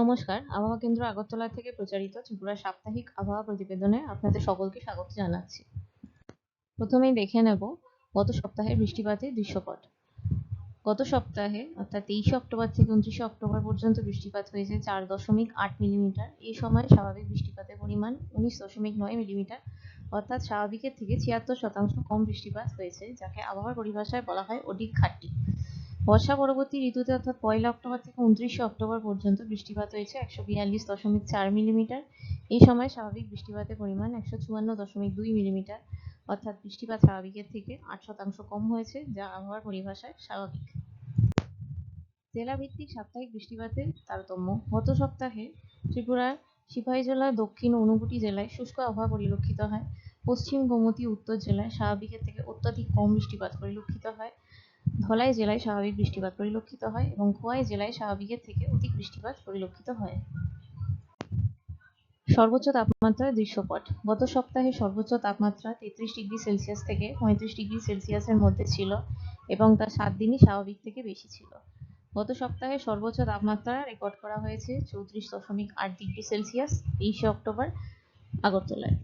নমস্কার। আবহাওয়া কেন্দ্র আগরতলা থেকে প্রচারিত ত্রিপুরা সাপ্তাহিক আবহাওয়া প্রতিবেদনে আপনাদের সকলকে স্বাগত জানাচ্ছি। প্রথমেই দেখে নেব গত সপ্তাহের বৃষ্টিপাতের দৃশ্যপট। গত সপ্তাহে, অর্থাৎ তেইশে অক্টোবর থেকে উনত্রিশে অক্টোবর পর্যন্ত বৃষ্টিপাত হয়েছে চার দশমিক আট মিলিমিটার। এই সময় স্বাভাবিক বৃষ্টিপাতের পরিমাণ উনিশ দশমিক নয় মিলিমিটার, অর্থাৎ স্বাভাবিকের থেকে ছিয়াত্তর শতাংশ কম বৃষ্টিপাত হয়েছে, যাকে আবহাওয়ার পরিভাষায় বলা হয় অধিক খাট্টি বর্ষা পরবর্তী ঋতুতে অর্থাৎ পয়লা অক্টোবর থেকে উনত্রিশে অক্টোবর পর্যন্ত বৃষ্টিপাত হয়েছে একশো বিয়াল্লিশ দশমিক চার মিলিমিটার। এই সময় স্বাভাবিক বৃষ্টিপাতের পরিমাণ একশো চুয়ান্ন দশমিক দুই মিলিমিটার। অর্থাৎ বৃষ্টিপাত স্বাভাবিকের থেকে আট শতাংশ কম হয়েছে, যা আবহাওয়ার পরিভাষায় স্বাভাবিক। জেলাভিত্তিক সাপ্তাহিক বৃষ্টিপাতের তারতম্য। গত সপ্তাহে ত্রিপুরার সিপাহী জেলার দক্ষিণ ঊনকোটি জেলায় শুষ্ক আবহাওয়া পরিলক্ষিত হয়। পশ্চিম গোমতী উত্তর জেলায় স্বাভাবিকের থেকে অত্যাধিক কম বৃষ্টিপাত পরিলক্ষিত হয়। ধলাই জেলায় স্বাভাবিক বৃষ্টিপাত পরিলক্ষিত হয় এবং খোয়াই জেলায় স্বাভাবিকের থেকে অধিক বৃষ্টিপাত পরিলক্ষিত হয়। সর্বোচ্চ তাপমাত্রার দৃশ্যপট। গত সপ্তাহে সর্বোচ্চ তাপমাত্রা তেত্রিশ ডিগ্রি সেলসিয়াস থেকে পঁয়ত্রিশ ডিগ্রি সেলসিয়াসের মধ্যে ছিল এবং তা সাত দিনই স্বাভাবিক থেকে বেশি ছিল। গত সপ্তাহে সর্বোচ্চ তাপমাত্রা রেকর্ড করা হয়েছে চৌত্রিশ দশমিক আট ডিগ্রি সেলসিয়াস, তেইশে অক্টোবর, আগরতলায়।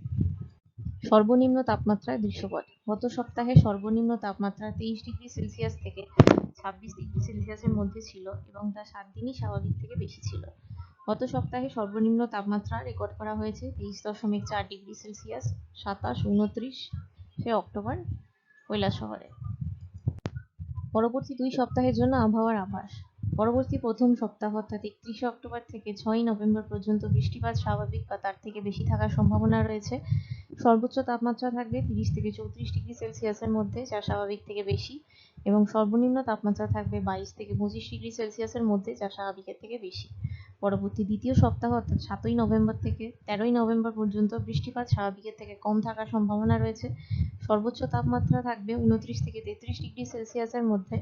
সর্বনিম্ন তাপমাত্রার দৃশ্যপট। গত সপ্তাহে সর্বনিম্ন তাপমাত্রা তেইশ ডিগ্রি সেলসিয়াস থেকে ছাব্বিশ ডিগ্রি সেলসিয়াসের মধ্যে ছিল এবং তা সাত দিনই স্বাভাবিক থেকে বেশি ছিল। গত সপ্তাহে সর্বনিম্ন তাপমাত্রা রেকর্ড করা হয়েছে তেইশ দশমিক চার ডিগ্রি সেলসিয়াস, সাতাশ উনত্রিশে অক্টোবর শহরে। পরবর্তী দুই সপ্তাহের জন্য আবহাওয়ার আভাস। পরবর্তী প্রথম সপ্তাহ অর্থাৎ একত্রিশে অক্টোবর থেকে ছয়ই নভেম্বর পর্যন্ত বৃষ্টিপাত স্বাভাবিক বা তার থেকে বেশি থাকার সম্ভাবনা রয়েছে। সর্বোচ্চ তাপমাত্রা থাকবে তিরিশ থেকে চৌত্রিশ ডিগ্রি সেলসিয়াসের মধ্যে, যা স্বাভাবিক থেকে বেশি, এবং সর্বনিম্ন তাপমাত্রা থাকবে বাইশ থেকে পঁচিশ ডিগ্রি সেলসিয়াসের মধ্যে, যা স্বাভাবিকের থেকে বেশি। পরবর্তী দ্বিতীয় সপ্তাহ, অর্থাৎ সাতই নভেম্বর থেকে তেরোই নভেম্বর পর্যন্ত বৃষ্টিপাত স্বাভাবিকের থেকে কম থাকার সম্ভাবনা রয়েছে। সর্বোচ্চ তাপমাত্রা থাকবে উনত্রিশ থেকে তেত্রিশ ডিগ্রি সেলসিয়াসের মধ্যে,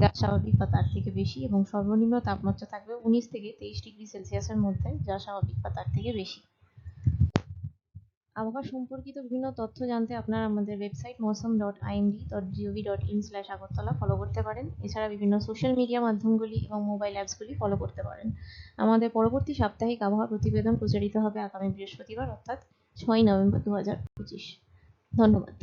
যা স্বাভাবিক বা তার থেকে বেশি, এবং সর্বনিম্ন তাপমাত্রা থাকবে উনিশ থেকে তেইশ ডিগ্রি সেলসিয়াসের মধ্যে, যা স্বাভাবিক বা তার থেকে বেশি। আবহাওয়া সম্পর্কিত বিভিন্ন তথ্য জানতে আপনারা আমাদের website Mausam dot IMD dot GOV dot in slash Agartala follow করতে পারেন। এছাড়া বিভিন্ন সোশ্যাল মিডিয়া মাধ্যমগুলি এবং মোবাইল অ্যাপসগুলি ফলো করতে পারেন। আমাদের পরবর্তী সাপ্তাহিক আবহাওয়া প্রতিবেদন প্রচারিত হবে আগামী বৃহস্পতিবার, অর্থাৎ ছয় নভেম্বর দু হাজার পঁচিশ। ধন্যবাদ।